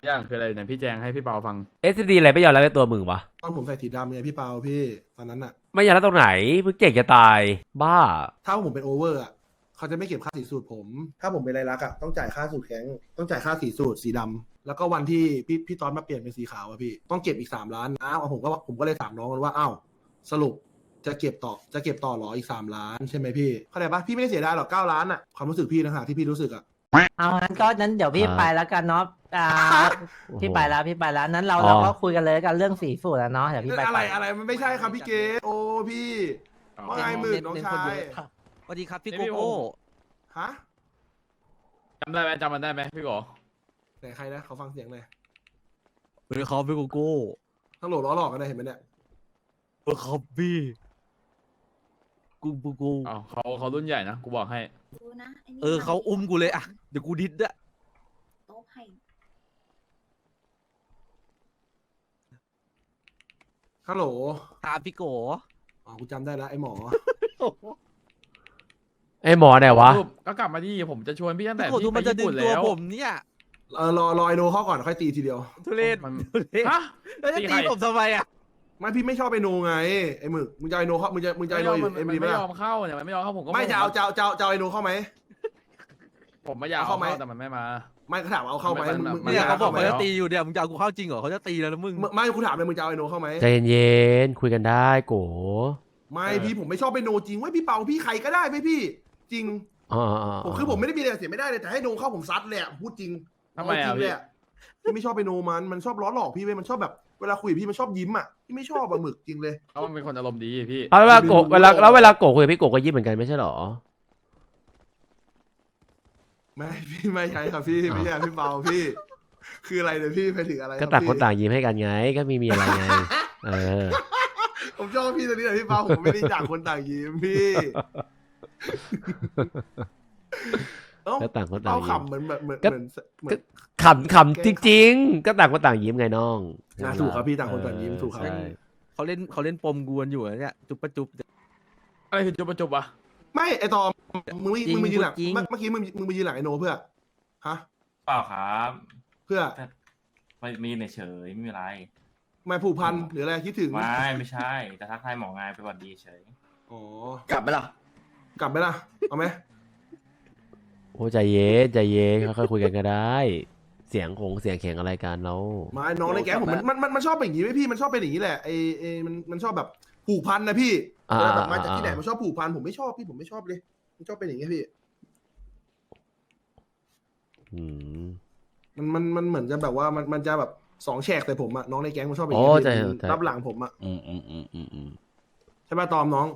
อย่างคืออะไรเนี่ยพี่แจงให้พี่เปาฟังเอสดีอะไรไม่ยอมรับในตัวมึงวะตอนผมใส่สีดำไงพี่เปาพี่ตอนนั้นอะไม่ยอมรับตรงไหนมึงเก่งจะตาย บ้า ถ้าผมเป็นโอเวอร์อะเขาจะไม่เก็บค่าสีสูตรผม ถ้าผมเป็นไรลักษณ์อะต้องจ่ายค่าสูตรแข็งต้องจ่ายค่าสีสูตรสีดำแล้วก็วันที่พี่พี่ตอนมาเปลี่ยนเป็นสีขาวอะพี่ต้องเก็บอีกสามล้านอ้าวผมก็ผมก็เลยถามน้องกันว่าอ้าวสรุปจะเก็บต่อจะเก็บต่อเหรออีกสามล้านใช่ไหมพี่เข้าใจปะพี่ไม่ได้เสียดายหรอกเก้าล้านอะความรู้สึกพี่นะฮะที่พี่รู้สึกอะ เอางั้นก็นั้นเดี๋ยวพี่อ่าไปแล้วกันเนาะอ่าโอ้โหพี่ไปแล้วพี่ไปแล้วนั้นเราอ๋อเราก็คุยกันเลยกันเรื่องสีสูตรแล้วเนาะเดี๋ยวพี่ไปอะไรไปอะไรมันไม่ใช่ครับพี่เกดโอ้พี่ว่าไงหมื่นน้องชายสวัสดีครับพี่นี่โกพี่โก้ผมฮะจำได้ไหมจำมันได้ไหมพี่โกไหนใครนะเขาฟังเสียงเลยสวัสดีครับพี่โกโก้ทั้งโหลล้อหลอกกันเลยเห็นไหมเนี่ยสวัสดีครับพี่ กูกูกูอ๋อเขาเขารุ่นใหญ่นะกูบอกให้ ดูนะไนี่เออเขาอุ้มกูเลยอะเดี๋ยวกูดิดด้วยโต๊ะให้ฮัลโหลตามพี่โกอ๋อกูจำได้แล้วไอ้หมอ ไอ้หมอไหนวะ รูปก็กลับมาที่ผมจะชวนพี่ตั้งแต่พี่โกดูพี่ไปมันจะญี่ดึงปุ่นตัวแล้ว ผมเนี่ยเออรอรอไอโนเข้าก่อนค่อยตีทีเดียวทุเรศมัน ทุเรศฮะ แล้วจะตีใคร ตีผมทำไมอะ ไม่พี่ไม่ชอบไอโนไงไอหมึกมึงจะเอาไอโนเข้ามึงจะมึงจะเอาไอโนอยู่มันเอ็มมันดีไหมไม่ยล่ะอมเข้าเนี่ยมันไม่ยอมเข้าผมก็ไม่จะเอาจะเอาจะเอาจะเอาไอโนเข้าไหม ผมไม่อยากเอาเข้าเข้าไหมแต่มันไม่มา ไม่เขาถามว่าเอาเข้าไหมมันมึงมันมึงมันเนี่ยเขาบอกไหมเขาจะตีอยู่เนี่ยมึงจะเอากูเข้าจริงเหรอเขาจะตีแล้วนะมึง มึงไม่กูถามเลยมึงจะเอาไอโนเข้าไหมใจเย็นๆคุยกันได้โกไม่พี่ผมไม่ชอบไอโนจริงเว้ยพี่เปาพี่ใครก็ได้ไหมพี่ จริงอ๋อผมคือผมไม่ได้มีอะไรเสียไม่ได้เลยแต่ให้โนเข้าผมซัดเลยอะพูดจริงทำไมเอาจอะริงเลพี่ยอะพี่ไม่ชอบไอโนมันมันชอบล้อหลอกพี่เว้ยมันชอบแบบ เวลาคุยกับพี่มันชอบยิ้มอะพี่ไม่ชอบอะหมึกจริงเลย เขามันเป็นคนอารมณ์ดีพี่ เอาเวลาโกเวลาแล้วเวลาโกคุยกับพี่โกก็ยิ้มเหมือนกันไม่ใช่หรอ ไม่พี่ไม่ใช่ครับพี่ไม่ใช่พี่เปาพี่ คืออะไรเนี่ยพี่ไปถึงอะไรก็รับต่างพี่คนต่างยิ้มให้กันไง ก็มีมีอะไรไง เออ ผมชอบพี่ตัวนี้แหละพี่เปาผมไม่ได้ต่างคนต่างยิ้มพี่ เอ้าก็ต่างคนต่าเป้างยิ้ม ขำเหมือนแบบเหมือนก็ เหมือนเหมือน ขำขำจริง ๆ ก็ต่างคนต่างยิ้มไงน้องอะถูกครับพี่ต่างคนต่างยิ้มถูกครับ ใช่เขาเล่นเขาเล่นปมกวนอยู่นะเนี่ยจุ๊บปะจุ๊บอะไรคือจุบประจุบอะไม่ไอตอมมึงไม่จริงมึงไปยืนหลังจริง เมื่อเมื่อกี้มึงมึงไปยืนหลังไอโนเพื่อฮะเปล่าครับเพื่อไม่มีเฉยๆไม่มีอะไร ไม่ผูกพันหรืออะไรคิดถึงไม่ไม่ใช่จะทักทายหมองานไปหวัดดีเฉย อ๋อกลับไปล่ะ กลับไหมล่ะเอาไหม โอ้ใจเย็นใจเย็นค่อยๆคุยกันก็ได้ เสียงของเสียงแข็งอะไรกันเรามาน้องในแก๊งผมมันมันมันมันชอบเป็นอย่างนี้ไหมพี่มันชอบเป็นอย่างนี้แหละไอไอมันมันชอบแบบผูกพันนะพี่อ่าเวลาแบบมาจากที่ไหนอ่ามันชอบผูกพันผมไม่ชอบพี่ผมไม่ชอบเลย มันชอบเป็นอย่างนี้พี่ อืมมันมันมันเหมือนจะแบบว่ามันมันจะแบบสองแฉกใส่ผมอะน้องในแก๊งมันชอบเป็นอโอ้ย่างนี้ใจพี่ใจรับหลังผมอะอืมอืมอืมอืมอืมใช่ป่ะตอมน้อง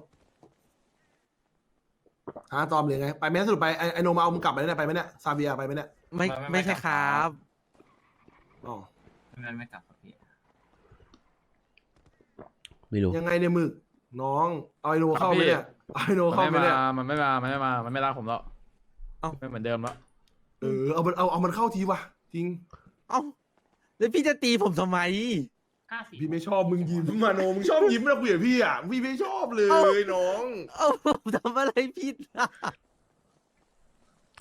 ฮะตอมหรือไง ไปไหมสรุปไปไอไอโนมาเอามึงกลับไปเนี่ยไปไหมเนี่ยซาเบียไปไหมเนี่ยไม่ไม่ใช่ครับ อ๋อๆไม่ไม่กลับครับพี่ไม่รู้ ยังไงเนี่ยหมึกน้องเอาไอโนเข้าไหมเนี่ยเอาไอโนมันเข้าไม่ไหมเนี่ยมามันไม่มา มันไม่มา มันไม่รักผมแล้วเอ้า ไม่เหมือนเดิมแล้ว เออเอามันเอาเอามันเข้าทีวะจริง เอ้าแล้วพี่จะตีผมทำไม ห้าสี่พี่ไม่ชอบมึงยิ้มมาโนมึงชอบยิ้มนะคุยกับพี่อะพี่ไม่ชอบเลยเอ้าน้องเอ้าผมทำอะไรผิดอะ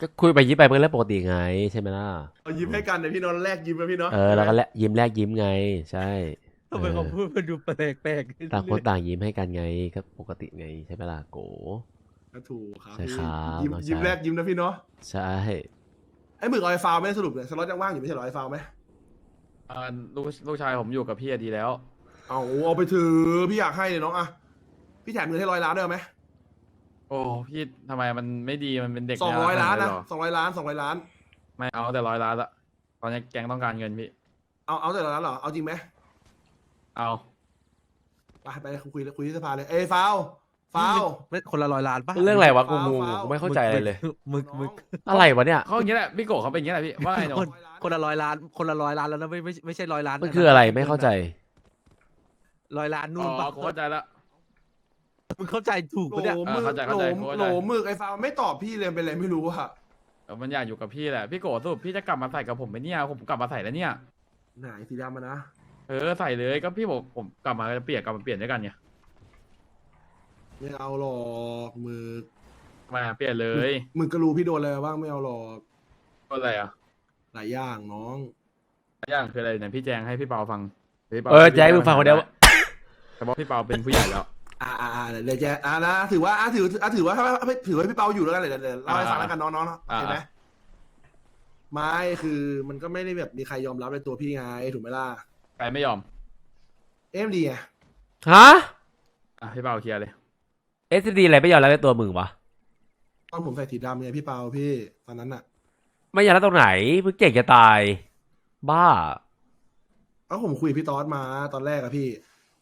ก็คุยไปยิ้มไปเป็นเรื่องปกติไงใช่ไหมล่ะเอายิ้มให้กันเดี๋ยวพี่นอนแรกยิ้มนะพี่เนาะเออแล้วก็แลยิ้มแรกยิ้มไง ใช่ทำไมเขาพูดมันดูแปลกๆต่างคนต่างยิ้มให้กันไงก็ปกติไงใช่ไหมล่ะโกถูกครับใช่ครับยิ้มน้องชายยิ้มแรกยิ้มนะพี่เนาะใช่ไอ้หมึกเอาไอ้ฟาวไหม่สรุปเนี่ยสล็อตยังว่างอยู่ไม่ใช่เหรอไอ้ฟาวไหม อ่าลูกลูกชายผมอยู่กับพี่อะดีแล้ว เอาเอาไปถือพี่อยากให้เลยน้องอะพี่แถมเงินให้ร้อยล้านได้ไหมโอ้พี่ทำไมมันไม่ดีมันเป็นเด็กสองแวร้อยล้านขนะดเหรอสองร้อยล้านสองร้อยล้าน ไม่เอาแต่ร้อยล้านละตอนนี้แก๊งต้องการเงินพี่ เอาเอาแต่ร้อยล้านเหรอเอาจริงไหมเอา ไปไปคุยคุยที่สภาเลยเอ้ยฟาว ฟาว ไม่คนละร้อยล้านปะเรื่องอะไรวะกูงงฟาวกูไม่เข้าใจอะไรเลย มึกมึกอะไรวะเนี่ย เขาอย่างนี้แหละพี่โกะเขาเป็นอย่างนี้แหละพี่ว่าไงหนูคนคนละร้อยล้าน คนละร้อยล้านแล้วนะไม่ไม่ไม่ใช่ร้อยล้านมันคืออะไรไม่เข้าใจ ร้อยล้านอ๋นู่นปะอกูเข้าใจละ มึงเข้าใจถูกโหปะเนี่ยหมึกเข้าใจโหเข้าใจลเข้าใจ โหลหมึกไอ้ฟาวไม่ตอบพี่เลยเป็นอะไรไม่รู้อะเออมันอยากอยู่กับพี่แหละพี่โกะสรุปพี่จะกลับมาใส่กับผมไหมเนี่ยผมกลับมาใส่แล้วเนี่ยไหนสีดำมานะเออใส่เลยก็พี่บอกผมกลับมาจะเปลี่ยนกลับมาเปลี่ยนด้วยกันไง ไม่เอาหรอกหมึกมาเปลี่ยนเลยหมึกก็รู้พี่โดนอะไรมาบ้างไม่เอาหรอกก็อะไรอะหลายอย่างน้องหลอย่างคืออะไรเนี่ยพี่แจงให้พี่เปาฟังพี่ปาเออจะให้มึงฟังคนเดียว แต่ว่าพี่เปาเป็นผู้ใหญ่แล้วอ่าอ่าอ่าเดี๋ยวแจอ่านะถือว่าอ่าถืออ่าถือว่าถ้าถ้าถือว่าพี่เปาอยู่แล้วกันเดี๋ยวเดี๋ยวเล่าให้ฟังแล้วกันน้องๆอ่าเห็นไหมไม่คือมันก็ไม่ได้แบบมีใครยอมรับในตัวพี่ไงถูกไหมล่ะใครไม่ยอมเอ็มดีไงฮะอะพี่เปาเคลียร์เลย เอสดีอะไรไม่ยอมรับในตัวมึงวะตอนผมใส่สีดำไงพี่เปาพี่ตอนนั้นอะไม่ยอมรับตรงไหนมึงเก่งจะตาย บ้าก็ผมคุยกับพี่ตอสมาตอนแรกอะพี่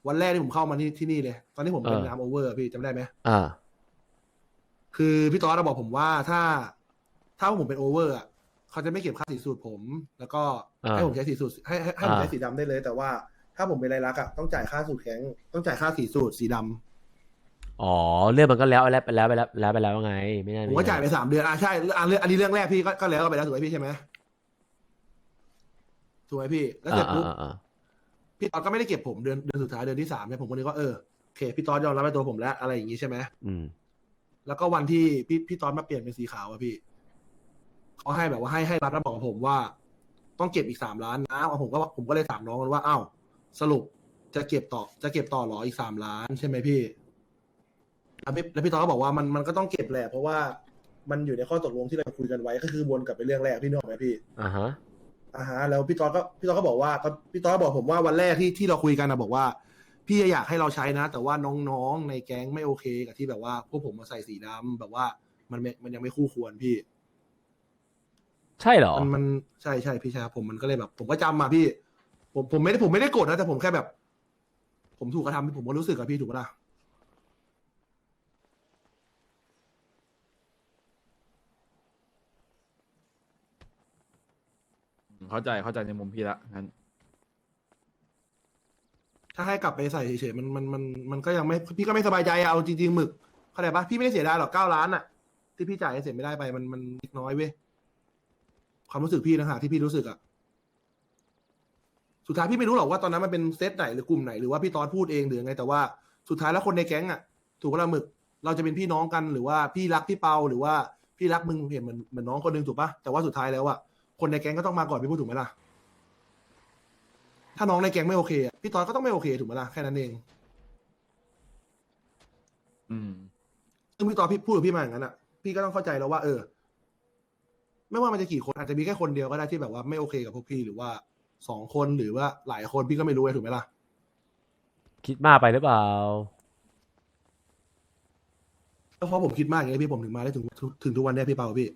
วันแรกที่ผมเข้ามาที่ที่นี่เลย ตอนที่ผมเป็นเออ น้ำโอเวอร์อะพี่จำได้ไหมอ่า คือพี่ตอสอะบอกผมว่าถ้า ถ้าผมเป็นโอเวอร์อะเขาจะไม่เก็บค่าสีสูตรผม แล้วก็อ่าให้ผมใช้สีสูตรให้ให้ให้ผมอ่า ใช้สีดำได้เลย แต่ว่าถ้าผมเป็นไรลักษณ์อะต้องจ่ายค่าสูตรแข็งต้องจ่ายค่าสีสูตรสีดำ อ๋อเรื่องมันก็แล้วไปแล้วไปแล้วไปแล้วแล้วไปแล้วไง ไม่น่าผมก็จ่ายไปสามเดือนอะใช่อะเรื่องอันนี้เรื่องแรกพี่ก็ก็แล้วไปแล้วถูกไหมพี่ใช่ไหมถูกไหมพี่แล้วเสร็จอ่าปุ๊บอ่าอ่าพี่ตอนก็ไม่ได้เก็บผมเดือนเดือนสุดท้ายเดือนที่สามเนี่ยผมก็นึกว่าเออโอเคพี่ตอนยอมรับในตัวผมแล้วอะไรอย่างงี้ใช่ไหมอืมแล้วก็วันที่พี่พี่ตอนมาเปลี่ยนเป็นสีขาวอะพี่เขาให้แบบว่าให้ให้รัฐมาบอกกับผมว่า ต้องเก็บอีกสามล้านนะเอาผมก็ผมก็เลยถามน้องกันว่าอ้าวสรุปจะเก็บต่อ จะเก็บต่อเหรออีกสามล้านใช่ไหมพี่ แล้วพี่แล้วพี่ตอนก็บอกว่ามันมันก็ต้องเก็บแหละเพราะว่ามันอยู่ในข้อตกลงที่เราคุยกันไว้ก็คือวนกลับไปเรื่องแรกพี่นึกออกไหมพี่อ่าฮะอ่าฮะแล้วพี่ตอนก็พี่ตอนก็บอกว่าก็พี่ตอนก็บอกผมว่าวันแรกที่ที่เราคุยกันนะบอกว่า พี่อยากให้เราใช้นะ แต่ว่าน้องๆในแก๊งไม่โอเคกับที่แบบว่าพวกผมมาใส่สีดำแบบว่ามันไม่มันยังไม่คู่ควรพี่ ใช่เหรอ มันมันใช่ใช่พี่ชายครับผมมันก็เลยแบบ ผมก็จำมาพี่ ผมผมไม่ได้ผมไม่ได้โกรธนะแต่ผมแค่แบบ ผมถูกกระทำผมก็รู้สึกกับพี่ถูกปะล่ะ เข้าใจเข้าใจในมุมพี่ละงั้นถ้าให้กลับไปใส่เฉยๆมันมันมันมันก็ยังไม่พี่ก็ไม่สบายใจอะเอาจริงๆหมึกเข้าใจปะพี่ไม่ได้เสียดายหรอกเก้าล้านอะที่พี่จ่ายให้เสร็จไม่ได้ไปมันมันเล็กน้อยเว้ยความรู้สึกพี่นะฮะที่พี่รู้สึกอะสุดท้ายพี่ไม่รู้หรอกว่าตอนนั้นมันเป็นเซตไหนหรือกลุ่มไหนหรือว่าพี่ตอนพูดเองหรือไง แต่ว่าสุดท้ายแล้วคนในแก๊งอะถูกปะล่ะหมึก เราจะเป็นพี่น้องกันหรือว่าพี่รักพี่เปาหรือว่าพี่รักมึงเห็นเหมือนเหมือนน้องคนหนึงถูกปะแต่ว่าสุดท้ายแล้วอะ คนในแก๊งก็ต้องมาก่อนพี่พูดถูกไหมล่ะ ถ้าน้องในแก๊งไม่โอเคอะพี่ตอนก็ต้องไม่โอเคถูกไหมล่ะแค่นั้นเองอืม ซึ่งพี่ตอนพี่พูดกับพี่มาอย่างนั้นอะพี่ก็ต้องเข้าใจแล้วว่า เออ ไม่ว่ามันจะกี่คนอาจจะมีแค่คนเดียวก็ได้ที่แบบว่าไม่โอเคกับพวกพี่หรือว่าสองคนหรือว่าหลายคนพี่ก็ไม่รู้ไงถูกไหมล่ะ คิดมากไปหรือเปล่า ก็เพราะผมคิดมากอย่างนี้พี่ผมถึงมาได้ถึงถึงทุกวันเนี้ยพี่เปาพี่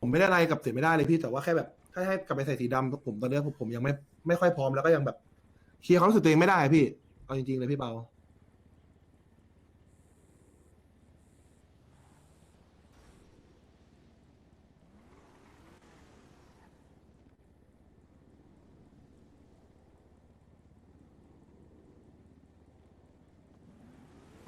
ผมไม่ได้อะไรกับเสียไม่ได้เลยพี่แต่ว่าแค่แบบถ้าให้กลับไปใส่สีดำผมตอนเนี้ยผมผมยังไม่ไม่ค่อยพร้อมแล้วก็ยังแบบเคลียร์ความรู้สึกตัวเองไม่ได้พี่เอาจริงๆเลยพี่เปา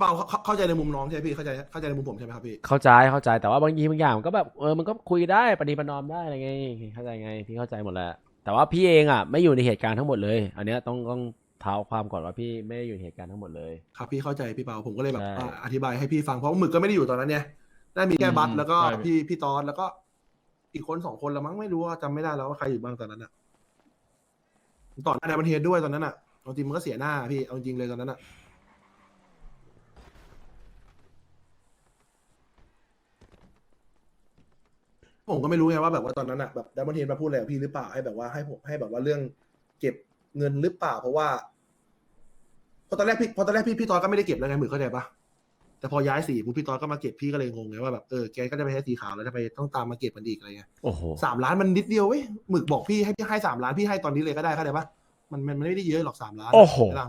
เปล่าเข้าเข้าใจในมุมน้องใช่ไหมพี่เข้าใจเข้าใจในมุมผมใช่ไหมครับพี่ เข้าใจเข้าใจแต่ว่าบางทีบางอย่างมันก็แบบเออมันก็คุยได้ปฏิปนอมได้อะไรไงเข้าใจไงพี่เข้าใจหมดแหละแต่ว่าพี่เองอะไม่อยู่ในเหตุการณ์ทั้งหมดเลย อันเนี้ยต้องต้องเท้าความก่อนว่าพี่ไม่ได้อยู่ในเหตุการณ์ทั้งหมดเลย ครับพี่เข้าใจพี่เปาผมก็เลยแบบใช่ อ่าอธิบายให้พี่ฟังเพราะว่าหมึกก็ไม่ได้อยู่ตอนนั้นเนี่ยได้มีแค่บัตอืมแล้วก็ใช่ พี่พี่ตอนแล้วก็ อีกคนสองคนละมั้งไม่รู้ว่าจำไม่ได้แล้วว่าใครอยู่บ้างตอนนั้นอะต่อหน้าในบันเทศด้วยตอนนั้นอะเอาจริงมันก็เสียหน้าพี่เอาจริงเลยตอนนั้นอะ ผมก็ไม่รู้ไงว่าแบบว่าตอนนั้นอะแบบดับเบิลเทนมาพูดอะไรกับพี่หรือเปล่าให้แบบว่าให้ผมให้แบบว่าเรื่องเก็บเงินหรือเปล่า เพราะว่าเพราะตอนแรกพี่เพราะตอนแรกพี่พี่ตอนก็ไม่ได้เก็บแล้วไงหมึกเข้าใจปะแต่พอย้ายสีปุ๊บพี่ตอนก็มาเก็บพี่ก็เลยงงไงว่าแบบเออแกก็จะไปใช้สีขาวแล้วจะไปต้องตามมาเก็บมันอีกอะไรเงี้ยโอ้โหสามล้านมันนิดเดียวเว้ยหมึกบอกพี่ให้พี่ให้สามล้านพี่ให้ตอนนี้เลยก็ได้เข้าใจปะมันมันมันไม่ได้เยอะหรอกสามล้านโอ้โห เวลา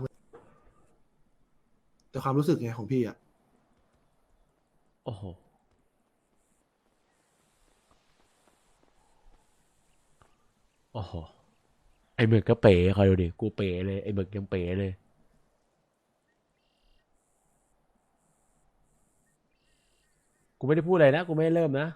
แต่ความรู้สึกไงของพี่อะโอ้โห โอ้โห ไอหมึกก็เป๋คอยดูดิ กูเป๋เลย ไอหมึกยังเป๋เลย กูไม่ได้พูดอะไรนะ กูไม่ได้เริ่มนะ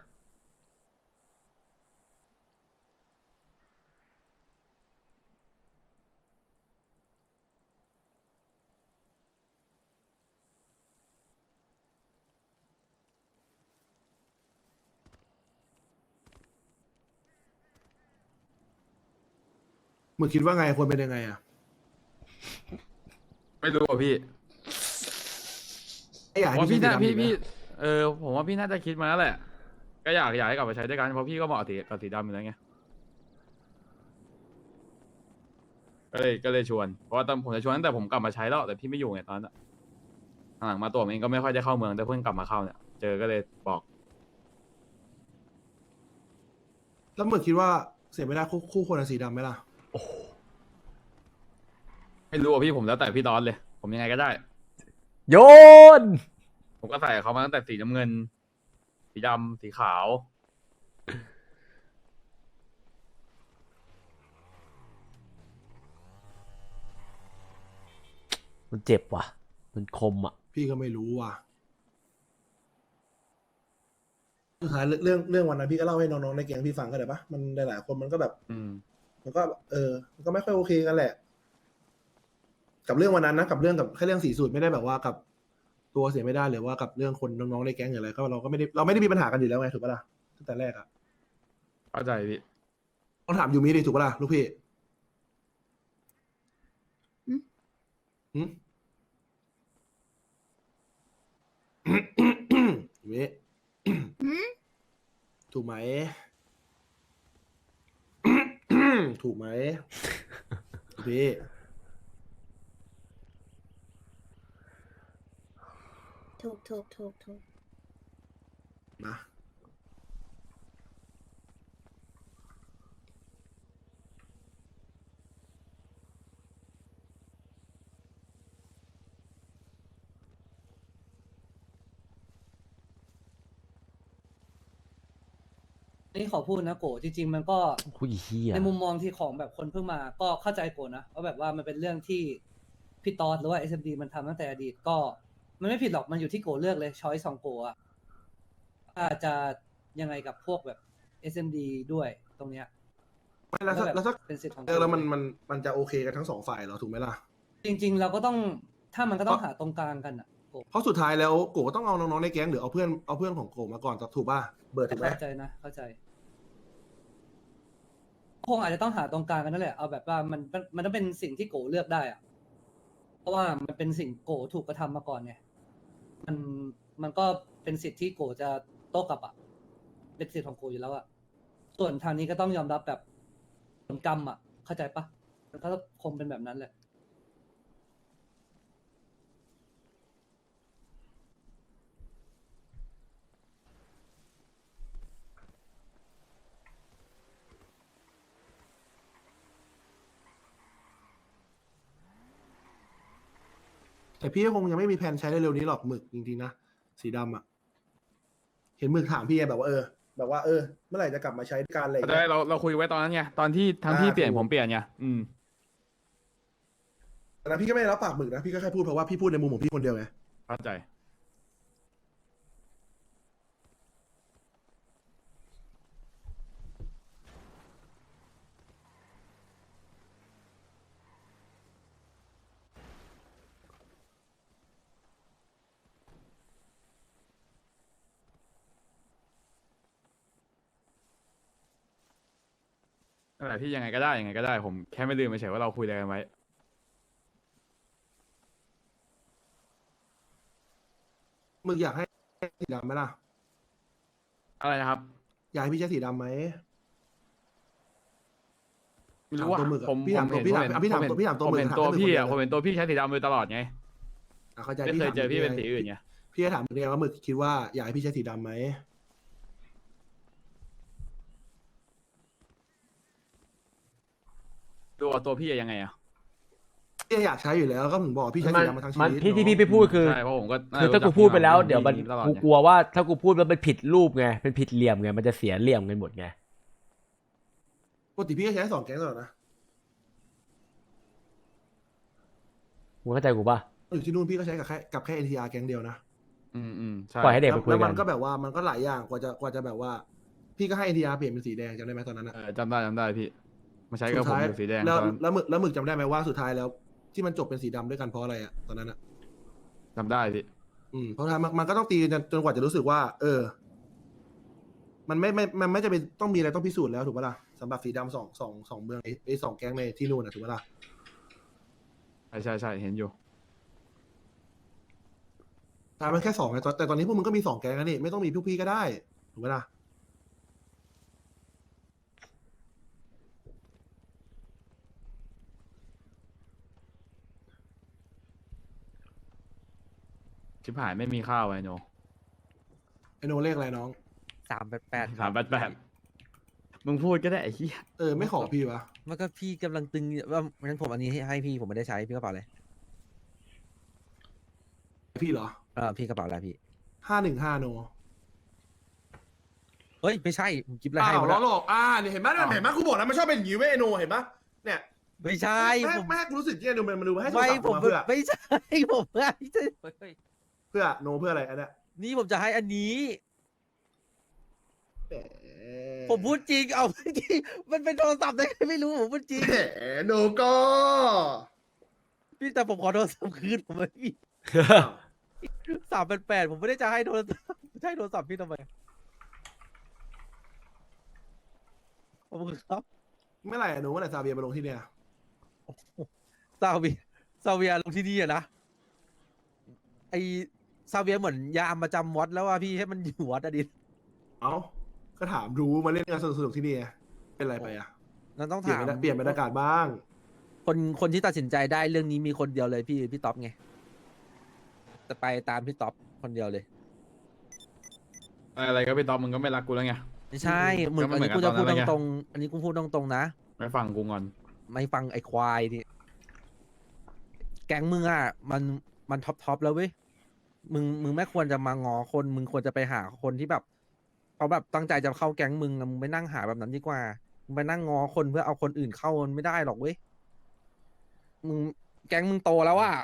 มึงคิดว่าไงควรเป็นยังไงอะไม่รู้อะพี่ไม่อยากผมให้ว่าพี่พี่ใช้สีน่าดำอีกพี่นะพี่เออ ผมว่าพี่น่าจะคิดมาแล้วแหละ ก็อยากอยากให้กลับมาใช้ด้วยกัน เพราะพี่ก็เหมาะสีกับสีดำอยู่แล้วไง ก็เลยก็เลยชวน เพราะว่าตอนผมจะชวนตั้งแต่ผมกลับมาใช้แล้วแต่พี่ไม่อยู่ไงตอนนั้นอะหลังมาตัวผมเองก็ไม่ค่อยได้เข้าเมืองแต่เพิ่งกลับมาเข้าเนี่ย เจอก็เลยบอก แล้วมึงคิดว่าเสียไม่ได้คู่คู่ควรกับสีดำไหมล่ะ ไม่รู้อะพี่ผมแล้วแต่พี่ตอนเลย ผมยังไงก็ได้ โยน ผมก็ใส่กับเขามาตั้งแต่สีน้ำเงิน สีดำสีขาว มันเจ็บว่ะ มันคมอะ พี่ก็ไม่รู้ว่ะสุดท้ายเรื่องเรื่องวันนั้นพี่ก็เล่าให้น้องๆในแก๊งพี่ฟังก็ได้ปะมันหลายๆคนมันก็แบบ อืม มันก็เออมันก็ไม่ค่อยโอเคกันแหละ กับเรื่องวันนั้นนะกับเรื่องกับแค่เรื่องสีสูตรไม่ได้แบบว่ากับตัวเสียไม่ได้หรือว่ากับเรื่องคนน้องๆในแก๊งหรืออะไรก็เราก็ไม่ได้เราไม่ได้มีปัญหากันอยู่แล้วไงถูกปะล่ะตั้งแต่แรกอะเข้าใจพี่ต้องถามยูมิดิถูกปะล่ะลูกพี่อืมหืม ยูมิหืมถูกไหม ถูกไหมพี่ถูกถูกถูกถูกนะ นี่ขอพูดนะโกจริง ๆ มันก็คุยเฮียในมุมมองที่ของแบบคนเพิ่งมา ก็เข้าใจโกนะว่าแบบว่ามันเป็นเรื่องที่พี่ตอดหรือว่า SMD มันทำตั้งแต่อดีตก็ มันไม่ผิดหรอกมันอยู่ที่โกเลือกเลยช้อยสองโกอะอาจจะยังไงกับพวกแบบ SMD ด้วยตรงเนี้ย ไม่แล้วถ้าบบแล้วถ้าเป็นสิทธิ์ของเออแล้วมันมันมันจะโอเคกันทั้งสองฝ่ายเหรอถูกไหมล่ะ จริง ๆ เราก็ต้องถ้ามันก็ต้องหาตรงกลางกันอะโกเพราะสุดท้ายแล้วโกก็ต้องเอาน้องๆในแก๊งหรือเอาเพื่อนเอาเพื่อนของโกมาก่อนถูกป่ะเบิร์ดถูกไหมเข้าใจนะเข้าใจ คงอาจจะต้องหาตรงกลางกันนั่นแหละเอาแบบว่ามันมันต้องเป็นสิ่งที่โกเลือกได้อะเพราะว่ามันเป็นสิ่งโกถูกกระทำมาก่อนไงมันมันก็เป็นสิทธิ์ที่โกจะโต้กลับอะเป็นสิทธิ์ของโกอยู่แล้วอะส่วนทางนี้ก็ต้องยอมรับแบบผลกรรมอะเข้าใจปะมันก็คงเป็นแบบนั้นแหละ แต่พี่ก็คงยังไม่มีแผนใช้เร็วๆนี้หรอกหมึกจริงๆนะสีดำอะ เห็นหมึกถามพี่ไงแบบว่าเออ แบบว่าเออ เมื่อไหร่จะกลับมาใช้การอะไรอย่างได้เงี้ยเราเราคุยไว้ตอนนั้นไงตอนที่ทั้งอ่าพี่เปลี่ยนถูก ผมเปลี่ยนไงอืมแต่นะพี่ก็ไม่ได้รับปากหมึกนะพี่ก็แค่พูดเพราะว่าพี่พูดในมุมของพี่คนเดียวไงเข้าใจ นั่นแหละพี่ยังไงก็ได้ยังไงก็ได้ผมแค่ไม่ลืมไปเฉยว่าเราคุยอะไรกันไว้หมึกอยากให้สีดำไหมล่ะ อะไรนะครับอยากให้พี่ใช้สีดำไหม ไม่รู้ว่าถามตัวหมึกอะผมพี่ถามผมเห็นพี่ถามผอะพี่ถามเห็นตัวพี่ถามตัวผมหมึกเห็นถามตัวให้หมึกพี่อะคนเดียวผมเห็นตัวพี่ใช้สีดำโดยตลอดไงอะเข้าใจไม่พี่เคยถามเจอพี่เป็นไงสีอื่นไงพี่จะถามมึงไงว่าหมึกคิดว่าอยากให้พี่ใช้สีดำไหม ดูเอาตัวพี่อะยังไงอะพี่อยากใช้อยู่แล้วก็ถึงบอกพี่ใช้มัสีนดำมาทั้งชีมันวิตที่ที่เนอะพี่ไปพูดคือ ใช่เพราะผมก็คือถ้ากูรู้จัพูดไปแล้วพี่เดี๋ยวมันตลอดกูไงกลัวว่าถ้ากูพูดแล้วมันผิดรูปไงเป็นผิดเหลี่ยมไงมันจะเสียเหลี่ยมกันหมดไงปกติพี่ก็ใช้สองแก๊งตลอดนะมึงเข้าใจกูป่ะอยู่ที่นู่นพี่ก็ใช้กับแค่กับแค่ NTR แก๊งเดียวนะอืมอืมใช่ปล่อยให้เด็กไปคุยแล้วกัมันนก็แบบว่ามันก็หลายอย่างกว่าจะกว่าจะแบบว่า พี่ก็ให้ NTR เปลี่ยนเป็นสีแดงจำได้ไหมตอนนั้นอะ เออจำได้จำได้พี่ มาใช้กับสุดผมท้ายอยู่สีแดงแล้วตอนนั้นแล้วหมึกแล้วหมึกจำได้ไหมว่าสุดท้ายแล้ว ที่มันจบเป็นสีดำด้วยกันเพราะอะไรอะตอนนั้นอะจำได้พี่อืมเพราะทางมันมันก็ต้องตีกันจนกว่าจะรู้สึกว่า เออ มันไม่ไม่มันไม่จะเป็นต้องมีอะไรต้องพิสูจน์แล้วถูกปะล่ะสำหรับสีดำสองสองสองเมืองไอ้ไอ้สองแก๊งในที่นู่นนะถูกไหมล่ะใช่ใช่ใช่เห็นอยู่แต่มันแค่สองไงแต่ตอนนี้พวกมึงก็มีสองแก๊งแล้วนี่ไม่ต้องมีพวกพี่ก็ได้ถูกไหมล่ะ ชิบหายไม่มีข้าวไอ้โนไอโนเลขอะไรน้อง สามแปดแปดสามแปดแปดมึงพูดก็ได้ไอ้เหี้ยเออไม่ขอพี่วะมันก็พี่กำลังตึงว่างั้นผมอันนี้ให้ให้พี่ผมไม่ได้ใช้พี่กระเป๋าเลยพี่เหรอเออพี่กระเป๋าอะไรพี่ ห้าหนึ่งห้าโนเฮ้ยไม่ใช่ผมกิฟต์อะไรอ้าให้วหมดล้อแล้วหลอกอ่าเนี่ยเห็นไหมเห็นไหมกูบอกแล้วมันชอบเป็นอย่างนี้เว้ยไอโนเห็นไหมเนี่ยไม่ใช่แม่ผมแม่กูรู้สึกเนี่ยดูมันมันดูให้โทรไม่ศัพท์ผมมาเพื่อไม่ใช่ผมไม่ใช่เฮ้ย เพื่อโนเพื่ออะไรอันเนี้ยนี่ผมจะให้อันนี้ แหมผมพูดจริง เอาเมื่อกี้มันเป็นโทรศัพท์ได้ไงไม่รู้ผมพูดจริง แหมโนก็ พี่แต่ผมขอโทรศัพท์คืนผมไม่มีสามแปดแปดผมไม่ได้จะให้โทรศัพท์จะให้โทรศัพท์พี่ทำไมขอบคุณครับเมื่อไหร่อะโนเมื่อไหร่ซาเบียมาลงที่เนี่ยซาเวียซาเวียลงที่นี่อะนะไอ ซาเวียเหมือนยามประจำวัดแล้วว่าพี่ให้มันอยู่วัดอะดิเอ้าก็ถามรู้มาเล่นงานสนุกๆที่นี่ไงเป็นไรไปอะนั่นต้องเปลี่ยนถามบรรยากเปลี่ยนบรรยากาศบ้าง คนคนที่ตัดสินใจได้เรื่องนี้มีคนเดียวเลยพี่พี่ท็อปไงจะไปตามพี่ท็อปคนเดียวเลย อะไรก็พี่ต๊อบมึงก็ไม่รักกูแล้วไง ไม่ใช่เหมือนก็อันเหมือนี้นกูจะกับพูดตอนนั้นไงตรงๆอันนี้กูพูดตรงๆนะไม่ฟังกูงอน ไม่ฟังไอ้ควายนี่แก๊งมึงอะ มันมันท็อปท็อปแล้วเว้ย มึงมึงไม่ควรจะมางอคน มึงควรจะไปหาคนที่แบบเขาแบบตั้งใจจะเข้าแก๊งมึงอะมึงไปนั่งหาแบบนั้นดีกว่า มึงไปนั่งงอคนเพื่อเอาคนอื่นเข้ามันไม่ได้หรอกเว้ย มึงแก๊งมึงโตแล้วอะ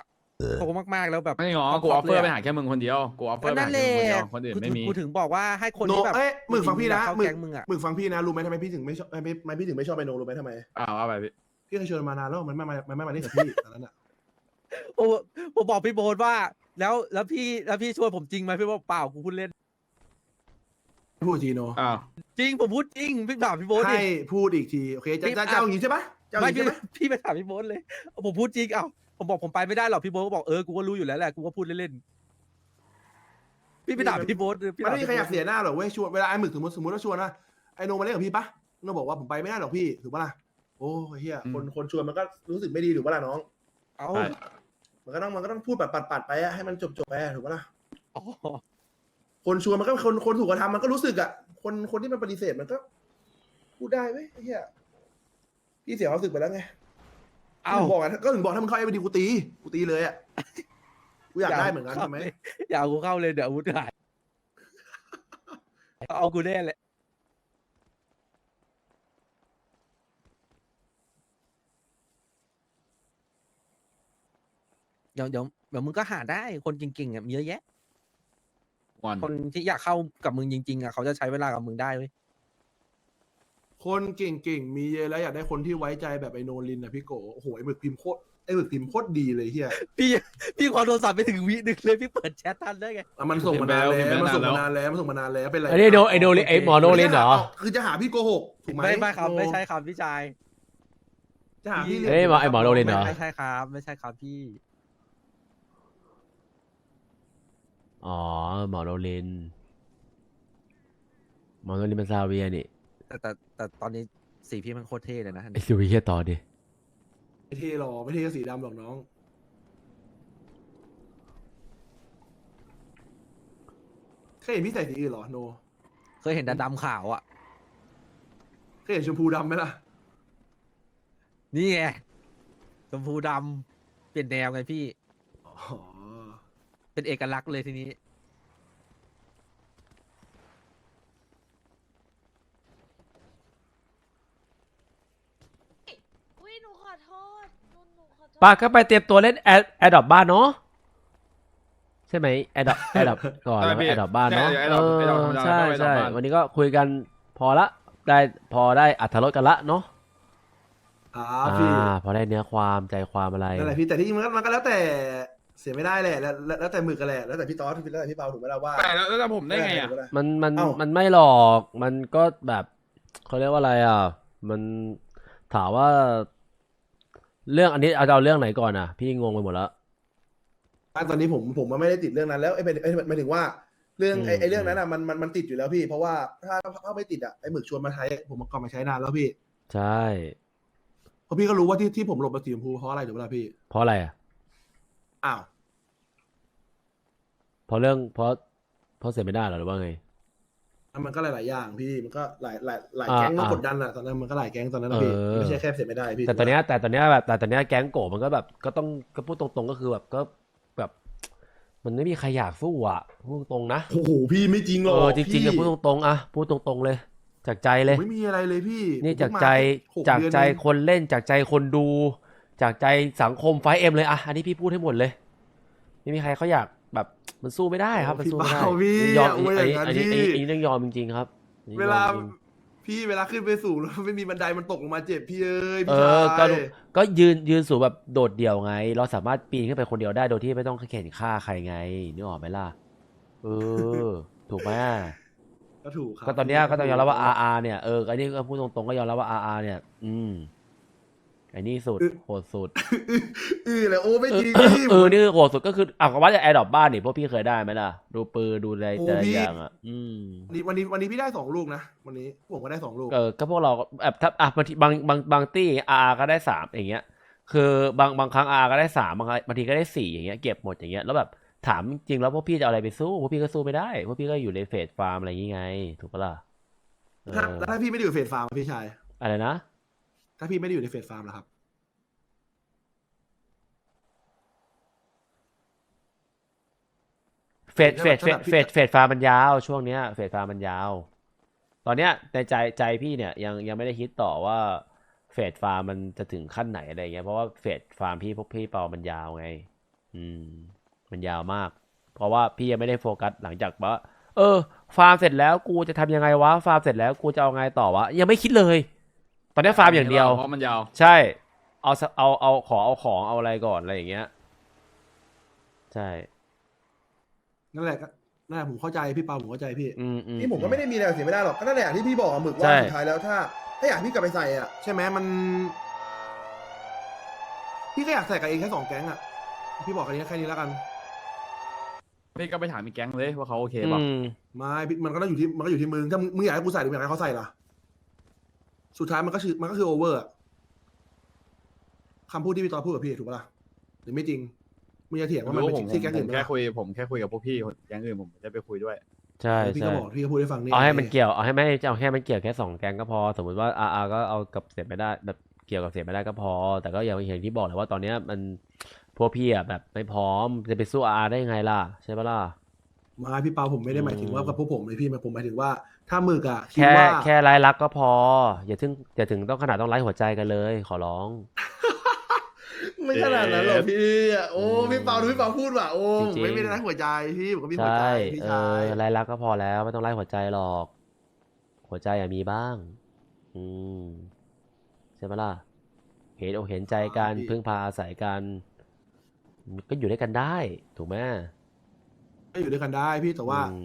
โตมากๆแล้วแบบไม่งอท็ปกูออฟเฟอร์ไปลยะหาแค่มึงคนเดียว กูออฟเฟอก็ร์ไปนั่หานแหแค่ละมึงคนเดียวคนอื่นกูไม่มี กูถึงบอกว่าให้คนโนที่แบบเอ้ยหมึกฟังพี่นะเข้าหมึกแก๊งมึงอะหมึกฟังพี่นะ รู้ไหมทำไมพี่ถึงไม่ชอบไม่ไม่ไม่พี่ถึงไม่ชอบไอโนรู้ไหมทำไมอ้าวเอาไปพี่พี่เคยชวนมันมานานแล้วมันไม่มามันไม่มาเล่นกับพี่ตอนนั้นอะผมผมบอกพี่โบนว่า แล้วแล้วพี่แล้วพี่ชวนผมจริงไหมพี่บอกเปล่ากูพูดเล่น พูดอีกทีโนอ้าวจริงผมพูดจริงพี่ถามพี่โบนดิ ให้พูดอีกทีโอเคจะพี่จะอะจะเอาอย่างนี้ใช่ปะจะเอาอไม่ย่างนี้พี่ใช่ไหมพี่ไปถามพี่โบนเลยผมพูดจริงเอ้าผมบอกผมไปไม่ได้หรอกพี่โบนก็บอกเออกูก็รู้อยู่แล้วแหละกูก็พูดเล่นๆพี่ไปถามพี่โบนพี่มันถามไม่มีใครอยากพี่โบ๊ทเสียหน้าหรอกเว้ยชวนเวลาไอ้หมึกสมมติสมมติว่าชวนนะไอโนมาเล่นกับพี่ปะโนบอกว่าผมไปไม่ได้หรอกพี่ถูกปะล่ะโอ้เฮียคนคนชวนมันก็รู้สึกไม่ดีถูกปะล่ะน้อง เอ้าใช่ มันก็ต้องมันก็ต้องพูดปัดปัดปัดไปอะให้มันจบจบไปอะถูกปะล่ะอ๋อคนชวนมันก็คนคนถูกกระทำมันก็รู้สึกอะคนคนที่มันปฏิเสธมันก็ พูดได้เว้ยไอ้เฮียพี่เสียความรู้สึกไปแล้วไงเอ้า ถึงบอกอะก็ถึงบอกถ้ามันเข้าไอ้ดีกูตีกูตีเลยอะกูอยากได้เหมือนกันใช่ไหม อย่าเอากูเข้าเลยเดี๋ยวอาวุธหายเอากูแน่แหละ เดี๋ยวเดี๋ยวเดี๋ยวมึงก็หาได้คนเก่งๆอะมีเยอะแยะงอนคนที่อยากเข้ากับมึงจริงๆอะเขาจะใช้เวลากับมึงได้เว้ยคนเก่งๆ มีเยอะแล้วอยากได้คนที่ไว้ใจแบบไอโนลินอะพี่โกโอ้โหไอหมึกพิมพ์โคตรไอหมึกพิมพ์โคตรดีเลยเฮียพี่พี่ขอโทรศัพท์ไปถึงวิหนึ่งเลยพี่เปิดแชททันได้ไงอะมันส่งมานานแล้วมันส่งมานานแล้วมันส่งมานานแล้วเป็นไรไอ้นี่โดไอ้โดไอ้หมอโนลินเหรอคือจะหาพี่โกหกถูกไหมไม่ไม่ครับโนไม่ใช่ครับพี่ชายจะหาพี่เอ้ยหมอไอ้หมอโนลินเหรอไม่ใช่ครับ ไม่ใช่ครับพี่ อ๋อหมอโนลิน หมอโนลินเป็นซาเวียนี่แต่แต่แต่ตอนนี้สีพี่มันโคตรเท่เลยนะไอ้ซูวิเฮียต่อดิไม่เท่หรอกไม่เท่ก็สีดำหรอกน้อง เคยเห็นพี่ใส่สีอื่นเหรอโน เคยเห็นแต่ดำขาวอะ เคยเห็นชมพูดำไหมล่ะ นี่ไงชมพูดำเปลี่ยนแนวไงพี่ อ๋อ เป็นเอกลักษณ์เลยทีนี้ อุ้ยหนูขอโทษหนูหนูขอโทษป้าก็ไปเตรียมตัวเล่นแอดแอดดอบบ้านเนาะใช่ไหมแอดดอแอดดอบก่อนแล้วแอดดอบบ้านเนาะใช่เอไอ้ดอกอไอ้ดอกธรรมดาใช่แล้วก็ไอ้ดอกใช่ บ้าน วันนี้ก็คุยกันพอละได้พอได้อัธรสกันละเนาะอ่าอ่พี่าพอได้เนื้อความใจความอะไร นั่นแหละพี่แต่ที่จริงมันก็มันก็แล้วแต่ เสียไม่ได้แหละแล้วแล้วแล้วแต่หมึกกันแหละแล้วแต่พี่ต๊อดแล้วแต่พี่เปาถูกไหมล่ะว่าแต่แล้วแล้วจะผมได้ไงอะ มันมันเอ้ามั มันไม่หรอก มันก็แบบเขาเรียกว่าอะไรอะ มันถามว่า เรื่องอันนี้เอาจะเอาเรื่องไหนก่อนอะ พี่งงไปหมดแล้วตอนนี้ผมผมมันไม่ได้ติดเรื่องนั้นแล้วไอ้เป็นไอ้หมายถึงว่า เรื่องไอ้อืมไอ้เรื่องนั้นอะมันมันมันติดอยู่แล้วพี่ เพราะว่าถ้าถ้าไม่ติดอะไอ้หมึกชวนมาใช้ผมก็มาใช้นานแล้วพี่ใช่ เพราะพี่ก็รู้ว่าที่ที่ผมหลบมาสีชมพูเพราะอะไรถูกไหมล่ะพี่ เพราะอะไรอะ อ้าว เพราะเรื่องเพราะเพราะเสียไม่ได้เหรอหรือว่าไง มันก็หลาย ๆ อย่างพี่ มันก็หลายหลายหลายอ่าแก๊งมันอ่ากดดันอะตอนนั้นมันก็หลายแก๊งตอนนั้นนะพี่เออ ไม่ใช่แค่เสียไม่ได้พี่แต่ตอนเนี้ยแต่ตอนเนี้ยแบบแต่ตอนเนี้ยแก๊งโกะมันก็แบบก็ต้องก็พูดตรงๆก็คือแบบก็แบบ มันไม่มีใครอยากสู้อะพูดตรงๆนะโอ้โหพี่ไม่จริงหรเออกอจริงๆอะพี่พูดตรงๆอะพูดตรงๆเลย จากใจเลย ไม่มีอะไรเลยพี่นี่ผมจากเพิ่งมใจหกจากเดือนใจเองคนเล่นจากใจคนดู จากใจสังคมไฟเอ็มเลยอะอันนี้พี่พูดให้หมดเลย ไม่มีใครเขาอยากแบบมันสู้ไม่ได้ครับมันสู้ไม่ได้พี่เปาพี่ยอมอย่าอวยอย่างนั้นอันนี้พี่อันนี้อันนี้ต้องยอมจริงๆครับอันนี้เวลา ยอมจริง พี่เวลาขึ้นไปสูงแล้วไม่มีบันไดมันตกลงมาเจ็บพี่เอ้ยเอพี่ชาอ ก็ยดูก็ยืนยืนสูงแบบโดดเดี่ยวไง เราสามารถปีนขึ้นไปคนเดียวได้โดยที่ไม่ต้องเข็นฆ่าใครไงนึกออกไหมล่ะ เออ ถูกไหมก็ถูกครับก็ตอนเนี้ยก็ต้องยอมรับว่า RR เนี่ย เออ อันนี้ก็พูดตรงๆก็ยอมรับว่า RR เนี่ย อืม ไอ้นี่สุดโหดสุดเออเลยโอ้ไม่จริงเออพี่เออนี่โหดสุดก็คืออะก็ว่าจะแอร์ดรอปบ้านนี่พวกพี่เคยได้ไหมล่ะ ดูปืนดูอะไรโอ้แต่ละพี่อย่างอะอืมวันนี้วันนี้วันนี้พี่ได้สองลูกนะวันนี้ผมก็ได้สองลูกเออก็พวกเราก็แบบถ้าอะบางทีบางบางบางตี้ RR ก็ได้สามอย่างเงี้ย คือบางบางครั้ง RR ก็ได้สามบางครั้งบางทีก็ได้สี่อย่างเงี้ยเก็บหมดอย่างเงี้ยแล้วแบบถามจริงๆแล้วพวกพี่จะเอาอะไรไปสู้พวกพี่ก็สู้ไม่ได้พวกพี่ก็อยู่ในเฟสฟาร์มอะไรอย่างงี้ไง ถูกปะล่ะเอถ้าอแล้วถ้าพี่ไม่ได้อยู่เฟสฟาร์มอะพี่ชายอะไรนะ ถ้าพี่ไม่ได้อยู่ในเฟสฟาร์มล่ะครับ เฟสเฟสเฟสเฟสเฟสฟาร์มมันยาวช่วงเนี้ยเฟสฟาร์มมันยาว ตอนเนี้ยในใจใจพี่เนี่ยยังยังไม่ได้คิดต่อว่าเฟสฟาร์มมันจะถึงขั้นไหนอะไรเงี้ยเพราะว่าเฟสฟาร์มพี่พวกพี่เปามันยาวไง อืม มันยาวมาก เพราะว่าพี่ยังไม่ได้โฟกัสหลังจากว่า เออ ฟาร์มเสร็จแล้วกูจะทำยังไงวะฟาร์มเสร็จแล้วกูจะเอาไงต่อวะยังไม่คิดเลย ตอนนี้ฟาร์มอย่างเดียว เพราะมันยาว ใช่ เอาสเอาเอาขอเอาของเอาอะไรก่อนอะไรอย่างเงี้ย ใช่ นั่นแหละก็นั่นแหละผมเข้าใจพี่เปาผมเข้าใจพี่ อืมอืม นี่ผมก็ไม่ได้มีอะไรเสียไม่ได้หรอกก็นั่นแหละที่พี่บอกอะหมึกว่าใช่สุดท้ายแล้วถ้า ถ้าอยากพี่กลับไปใส่อะใช่ไหมมัน พี่ก็อยากใส่กับเองแค่สองแก๊งอะ พี่บอกแค่นี้แค่นี้แล้วกันพี่ก็ไปถามอีกแก๊งเลยว่าเขาโอเคป่ะอืมไม่พี่มันก็ต้องอยู่ที่มันก็อยู่ที่มึงถ้ามึงมึงอยากให้กูใส่หรือมึงอยากให้เขาใส่ล่ะ สุดท้ายมันก็คือมันก็คือโอเวอร์อะคำพูดที่พี่ตอนพูดกับพี่ถูกปะล่ะหรือไม่จริงมึงจะเถียงว่ามันรู้เป็นผมที่แก๊งผอื่มนแค่ปะคุยผมแค่คุยกับพวกพี่แก๊งอื่นผมไม่ได้ไปคุยด้วย ใช่พี่ใช่ก็บอกพี่ก็พูดให้ฟังนี่เอาให้มันเกี่ยวเอาให้ไม่เอาแค่มันเกี่ยวแค่สองแกงก็พอ สมมติว่าอาก็เอากับเสียไม่ได้ แบบเกี่ยวกับเสียไม่ได้ก็พอ แต่ก็อย่างอย่างที่บอกแหละว่าตอนเนี้ยมันพวกพี่อะแบบไม่พร้อมจะไปสู้อาได้ยังไงล่ะใช่ปะล่ะมาพี่เปาผมไม่ได้หมายถึงว่าอืมกับพวกผมเลยพี่ผมหมายถึงว่า ถ้าหมึกอะคิดแค่ว่าแค่ไร้รักก็พอ อย่าถึงอย่าถึงต้องขนาดต้องไร้หัวใจกันเลย ขอร้อง ไม่ขนาดนั้นหรอกพี่อะโอ้อืมพี่เปาดูพี่เปาพูดว่ะโอ้จริผมงๆ ไม่ไม่ได้รักหัวใจพี่ผมก็มีหัวใช่ใจพี่เอชายอไร้รักก็พอแล้ว ไม่ต้องไร้หัวใจหรอก หัวใจอย่ามีบ้าง อืมใช่ปะล่ะเห็นอกเห็นใจกันพึ่งพาอาศัยกันก็อยู่ด้วยกันได้ ถูกไหมก็อยู่ด้วยกันได้พี่แต่ว่าอืม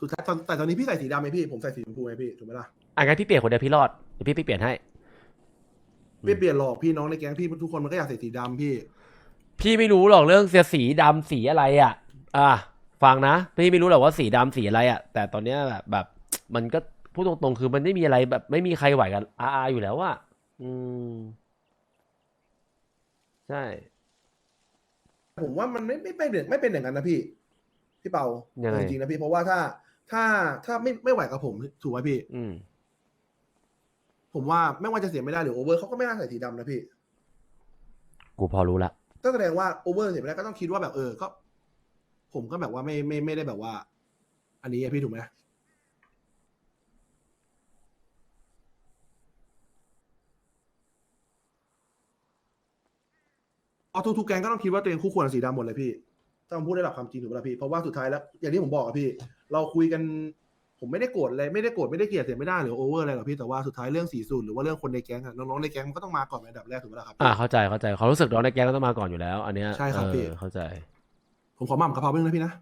สุดท้ายตอนแต่ตอนนี้พี่ใส่สีดำไหมพี่ผมใส่สีชมพูไหมพี่ถูกไหมล่ะอะงั้นพี่เปลี่ยนคนเดียวพี่รอดเดี๋ยวพี่ไปเปลี่ยนให้ ไม่เปลี่ยนหรอกพี่น้องในแก๊งพี่ทุกคนมันก็อยากใส่สีดำพี่ พี่ไม่รู้หรอกเรื่องเสียสีดำสีอะไรอะ อะฟังนะ พี่ไม่รู้หรอกว่าสีดำสีอะไรอะ แต่ตอนเนี้ยแบบแบบ มันก็พูดตรงๆคือมันไม่มีอะไรแบบ ไม่มีใครไหวกับอาอาอยู่แล้วอะอืม ใช่ ผมว่ามันไม่ไม่ไม่เป็นไม่เป็นอย่างนั้นนะพี่ พี่เปายังไง จริงๆนะพี่เพราะว่าถ้า ถ้าถ้าไม่ไม่ไหวกับผมถูกไหมพี่ อืม ผมว่าไม่ว่าจะเสียไม่ได้หรือโอเวอร์เขาก็ไม่น่าใส่สีดำนะพี่กูพอรู้ละ ก็แสดงว่าโอเวอร์เสียไม่ได้ก็ต้องคิดว่าแบบเออก็ ผมก็แบบว่าไม่ไม่ไม่ได้แบบว่า อันนี้อะพี่ถูกไหมเอาทุกๆแกงก็ต้องคิดว่าตัวเองคู่ควรกับสีดำหมดเลยพี่ ต้องพูดได้หลักความจริงถูกไหมล่ะพี่ เพราะว่าสุดท้ายแล้ว อย่างที่ผมบอกอะพี่ เราคุยกัน ผมไม่ได้โกรธอะไรไม่ได้โกรธไม่ได้เกลียดเสียไม่ได้หรือโอเวอร์อะไรหรอกพี่แต่ว่าสุดท้ายเรื่องสีสูตรหรือว่าเรื่องคนในแก๊งอะน้องๆในแก๊งมันก็ต้องมาก่อนเป็นอันดับแรกถูกไหมล่ะครับอ่าเข้าใจเข้าใจเขามรู้สึกน้องในแก๊งก็ต้องมาก่อนอยู่แล้ว อันเนี้ยใช่ครับเออพี่เข้าใจ ผมขอหม่ำกะเพราเพิ่งนะพี่นะ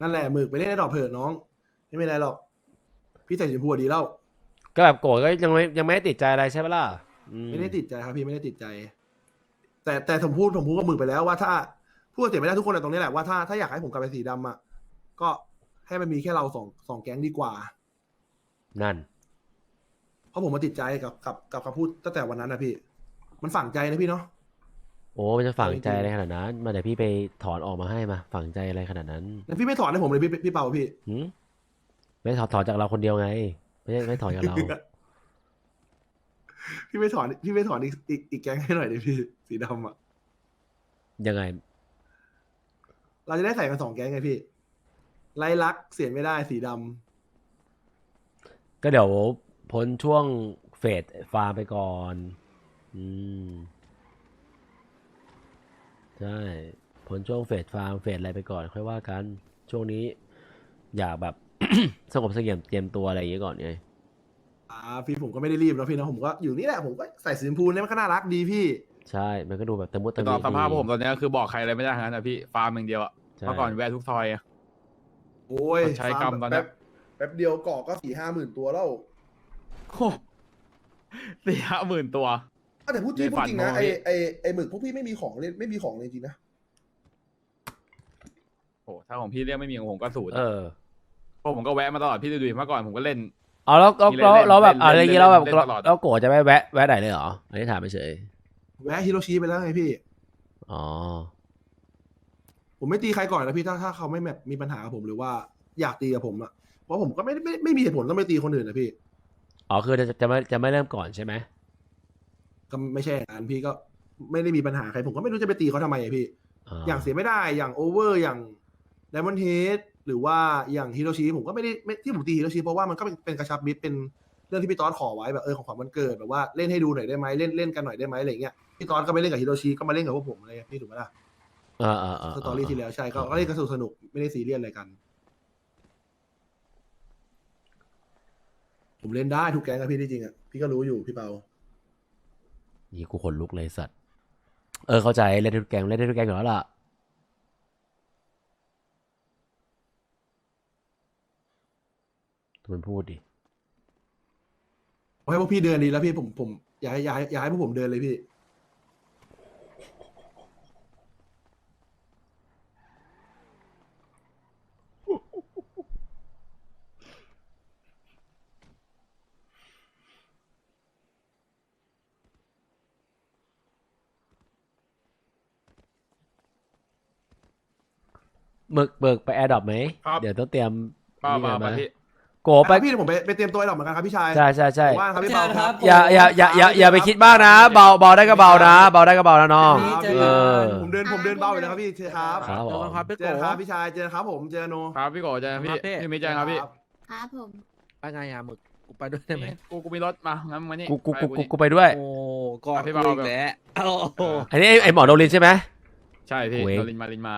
นั่นแหละหมึกไปเล่นในดอกเผิดน้อง ไม่เป็นไรหรอก พี่ใส่สีชมพูอะดีแล้วก็แบบโกรธก็ยังไม่ยังไม่ได้ติดใจอะไรใช่ปะล่ะอืไม่ได้ติดใจครับพี่ไม่ได้ติดใจ แต่แต่ผมพูดผมพูดกับหมึกไปแล้วว่าถ้าพูดเสียไม่ได้ทุกคนในตรงนี้แหละว่าถ้าถ้าอยากให้ผมกลับไปสีดำอะก็ให้มันมีแค่เราสองสองแก๊งดีกว่า นั่น เพราะผมมาติดใจกับกับกับคำพูดตั้งแต่วันนั้นนะพี่ มันฝังใจนะพี่เนาะโอ้มันจะฝังใจอะไรขนาดนั้น มาเดี๋ยวพี่ไปถอนออกมาให้มา ฝังใจอะไรขนาดนั้นแล้วพี่ไม่ถอนให้ผมเลยพี่พี่เปาพี่หืมไม่ถอนถอนจากเราคนเดียวไง ไม่ใช่ไม่ถอนจากเรา พี่ไม่ถอนพี่ไม่ถอนอีกอีกอีกแก๊งให้หน่อยดิพี่สีดำอะ ยังไง เราจะได้ใส่กันสองแก๊งไงพี่ไล่ลักเสียไม่ได้สีดำก็เดี๋ยวพ้นช่วงเฟสฟาร์มไปก่อน อืม ใช่พ้นช่วงเฟสฟาร์มเฟสอะไรไปก่อน ค่อยว่ากัน ช่วงนี้ อยากแบบ สงบเสงี่ยมเตรียมตัวอะไรอย่างเงี้ยก่อนไงอ่าพี่ผมก็ไม่ได้รีบนะพี่นะผมก็อยู่นี่แหละผมก็ใส่สีชมพูเนี่ยมันก็น่ารักดีพี่ ใช่ มันก็ดูแบบตะมุตะตมิอนสภาพดีผมตอนเนี้ยคือบอกใครอะไรไม่ได้ทั้งนั้นนะพี่ฟาร์มอย่างเดียวอะใช่เมื่อก่อนแวะทุกซอยอะ โอ้ยใช้กรรมตอนเนี้ย แป๊บแป๊บเดียวเกาะก็สี่ห้าหมื่นตัวแล้ว โอ้สี่ห้าหมื่นตัวอะ แต่พูดจริงในพูฝัดนจริงนะผมไอพี่ไอไอหมึกพวกพี่ไม่มีของเล่นไม่มีของเลยจริงๆนะโอ้ถ้าของพี่เรียกไม่มีของผมก็ศูนย์เออเพราะผมก็แวะมาตลอดพี่ดูดิเมื่อก่อนผมก็เล่นเอาแล้วแล้วมีเล่นแล้วเล่นแล้วแบบเล่นอะไรอย่างงี้เราแบบเล่นตลอดแล้วโกรธจะไม่แวะแวะไหนเลยเหรออันนี้ถามไปเฉยแวะฮิโรชิไปแล้วไงพี่อ๋อผมไม่ตีใครก่อนนะพี่ถ้าถ้าเขาไม่แบบมีปัญหากับผมหรือว่าอยากตีกับผมอะเพราะผมก็ไม่ได้ไม่ไม่มีเหตุผลต้องไปตีคนอื่นนะพี่อ๋อคือจะจะไม่จะไม่เริ่มก่อนใช่ไหม ก็ไม่ใช่อย่างนั้นพี่ก็ไม่ได้มีปัญหาใครผมก็ไม่รู้จะไปตีเขาทำไมอะพี่ อย่างเสียไม่ได้อย่างโอเวอร์อย่างไดมอนเฮดหรือว่าอย่างฮิโรชิผมก็ไม่ได้ไม่ที่ผมตีฮิโรชิเพราะว่ามันก็เป็นเป็นกระชับมิตรเป็นเรื่องที่พี่ตอนขอไว้แบบเออของขวัญวันเกิดแบบว่าเล่นให้ดูหน่อยได้ไหมเล่นเล่นกันหน่อยได้ไหมอะไรเงี้ยพี่ตอนก็ไม่เล่นกับฮิโรชิก็มาเล่นกับพวกผมอะไรเงี้ยพี่ถูกไหมล่ะเออเออเออสตอรี่ที่แล้วใช่ก็ก็เล่นกันสนุกสนุกไม่ได้ซีเรียสอะไรกัน ผมเล่นได้ทุกแก๊งอะพี่ที่จริงอะพี่ก็รู้อยู่พี่เปา นี่กูขนลุกเลยสัตว์ เออเข้าใจเล่นทุกแกงเล่นทุกแกงอยู่แล้วล่ะมันพูดดิให้พวกพี่เดินดีแล้วพี่ผมผมอยากให้อยากให้อยากให้พวกผมเดินเลยพี่ หมึกเบิกไปแอร์ดรอปไหม ครับ เดี๋ยวต้องเตรียมป้านี่มากันไหมมาพี่ โกไปไป พี่เดี๋ยวผมไปไปเตรียมตัวไอ้ดอกเหมือนกันครับพี่ชายใช่ใช่ใช่ว่างครับพี่เปาครับ อย่าอย่าอย่าอย่าอย่าไปคิดมากนะ เบาเบาได้ก็เบานะ เบาได้ก็เบานะน้องเจอเอกัน อผมเดินผมเดินเบาอยู่แล้วครับพี่เชิญครับครับผเจอมกันครับพี่เจโกอกันครับพี่ชายเจอกันครับผมเจอกันโนครับพี่โกเจอกันพี่ครับพี่ พี่มิจารครับพี่ครับผม ไปไงอะหมึกกูไปด้วยได้ไหมกูกูมีรถมางั้นมานี่กูกูไปกูกูนี่ กูไปด้วย โอ้กอดอะพี่กูเบา อีกแล้วโอ้โหอันนี้ไอ้ไอหมอโดรินใช่ไหม ใช่พี่กูเองโดนลินมาลินมา